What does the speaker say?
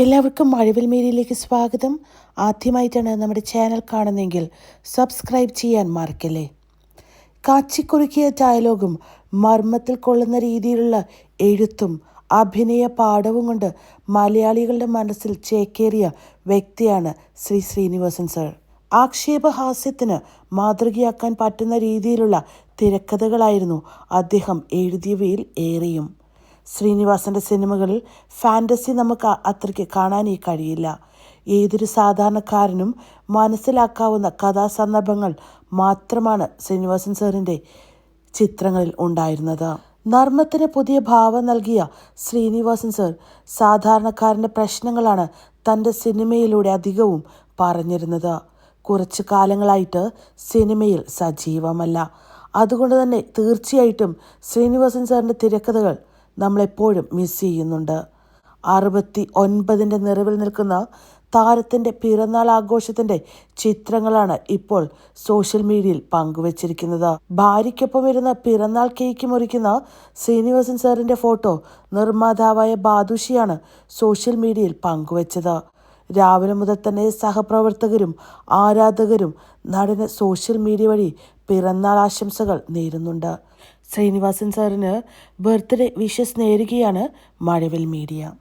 എല്ലാവർക്കും മഴവിൽ മേരിയിലേക്ക് സ്വാഗതം. ആദ്യമായിട്ടാണ് നമ്മുടെ ചാനൽ കാണുന്നതെങ്കിൽ സബ്സ്ക്രൈബ് ചെയ്യാൻ മറക്കല്ലേ. കാച്ചിക്കുറുക്കിയ ഡയലോഗും മർമ്മത്തിൽ കൊള്ളുന്ന രീതിയിലുള്ള എഴുത്തും അഭിനയ പാഠവും കൊണ്ട് മലയാളികളുടെ മനസ്സിൽ ചേക്കേറിയ വ്യക്തിയാണ് ശ്രീ ശ്രീനിവാസൻ സർ. ആക്ഷേപഹാസ്യത്തിന് മാതൃകയാക്കാൻ പറ്റുന്ന രീതിയിലുള്ള തിരക്കഥകളായിരുന്നു അദ്ദേഹം എഴുതിയവയിൽ ഏറെയും. ശ്രീനിവാസന്റെ സിനിമകളിൽ ഫാന്റസി നമുക്ക് അത്രയ്ക്ക് കാണാനേ കഴിയില്ല. ഏതൊരു സാധാരണക്കാരനും മനസ്സിലാക്കാവുന്ന കഥാസന്ദർഭങ്ങൾ മാത്രമാണ് ശ്രീനിവാസൻ സാറിന്റെ ചിത്രങ്ങളിൽ ഉണ്ടായിരുന്നത്. നർമ്മത്തിന് പുതിയ ഭാവം നൽകിയ ശ്രീനിവാസൻ സർ സാധാരണക്കാരന്റെ പ്രശ്നങ്ങളാണ് തന്റെ സിനിമയിലൂടെ അധികവും പറഞ്ഞിരുന്നത്. കുറച്ച് കാലങ്ങളായിട്ട് സിനിമയിൽ സജീവമല്ല. അതുകൊണ്ട് തന്നെ തീർച്ചയായിട്ടും ശ്രീനിവാസൻ സാറിന്റെ തിരക്കഥകൾ നമ്മളെപ്പോഴും മിസ് ചെയ്യുന്നുണ്ട്. അറുപത്തി ഒൻപതിന്റെ നിറവിൽ നിൽക്കുന്ന താരത്തിന്റെ പിറന്നാൾ ആഘോഷത്തിന്റെ ചിത്രങ്ങളാണ് ഇപ്പോൾ സോഷ്യൽ മീഡിയയിൽ പങ്കുവച്ചിരിക്കുന്നത്. ഭാര്യയ്ക്കൊപ്പം വരുന്ന പിറന്നാൾ കേക്ക് മുറിക്കുന്ന ശ്രീനിവാസൻ സാറിന്റെ ഫോട്ടോ നിർമ്മാതാവായ ബാദുഷിയാണ് സോഷ്യൽ മീഡിയയിൽ പങ്കുവച്ചത്. രാവിലെ മുതൽ തന്നെ സഹപ്രവർത്തകരും ആരാധകരും നടന് സോഷ്യൽ മീഡിയ വഴി പിറന്നാൾ ആശംസകൾ നേരുന്നുണ്ട്. ശ്രീനിവാസൻ സാറിന് ബർത്ത്ഡേ വിഷസ് നേരുകയാണ് മഴവിൽ മീഡിയ.